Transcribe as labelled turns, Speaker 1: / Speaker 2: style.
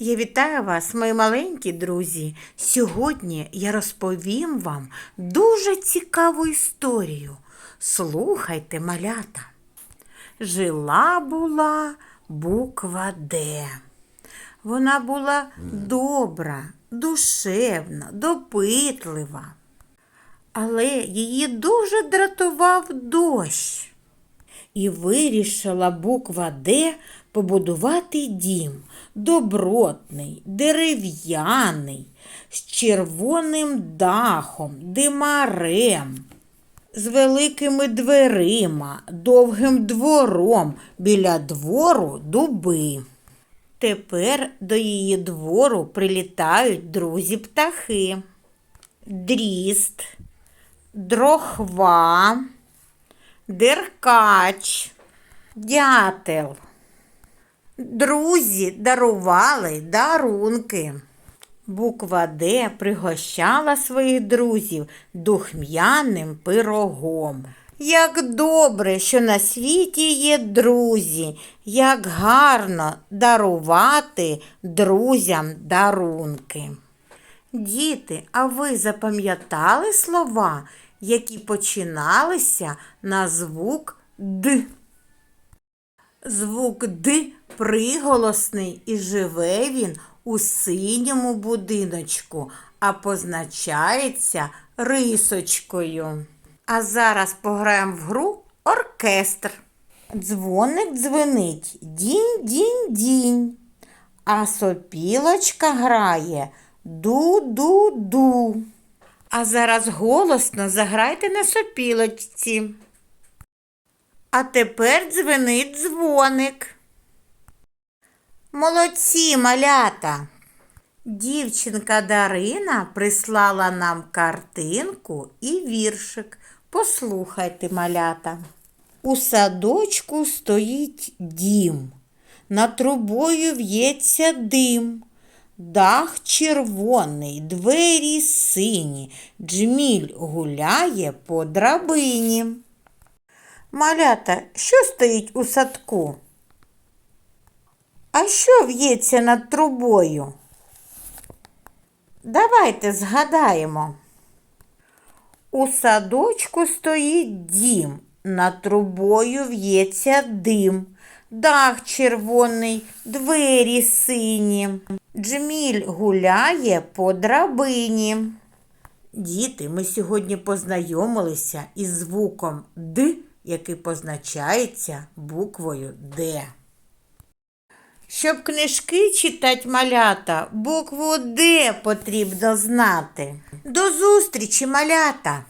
Speaker 1: Я вітаю вас, мої маленькі друзі. Сьогодні я розповім вам дуже цікаву історію. Слухайте, малята. Жила була буква Д. Вона була добра, душевна, допитлива. Але її дуже дратував дощ. І вирішила буква Д побудувати дім добротний, дерев'яний, з червоним дахом, димарем, з великими дверима, довгим двором, біля двору дуби. Тепер до її двору прилітають друзі птахи. Дріст, дрохва, деркач, дятел. Друзі дарували дарунки. Буква Д пригощала своїх друзів духм'яним пирогом. Як добре, що на світі є друзі, як гарно дарувати друзям дарунки. Діти, а ви запам'ятали слова, які починалися на звук Д? Звук Д приголосний і живе він у синьому будиночку, а позначається рисочкою. А зараз пограємо в гру оркестр. Дзвоник дзвенить дінь-дінь-дінь, а сопілочка грає ду-ду-ду. А зараз голосно заграйте на сопілочці. А тепер дзвенить дзвоник. Молодці, малята. Дівчинка Дарина прислала нам картинку і віршик. Послухайте, малята. У садочку стоїть дім, над трубою в'ється дим. Дах червоний, двері сині, джміль гуляє по драбині. Малята, що стоїть у садку? А що в'ється над трубою? Давайте згадаємо. У садочку стоїть дім, над трубою в'ється дим, дах червоний, двері сині, джміль гуляє по драбині. Діти, ми сьогодні познайомилися із звуком Д, який позначається буквою Д. Щоб книжки читати малята, букву Д потрібно знати. До зустрічі, малята!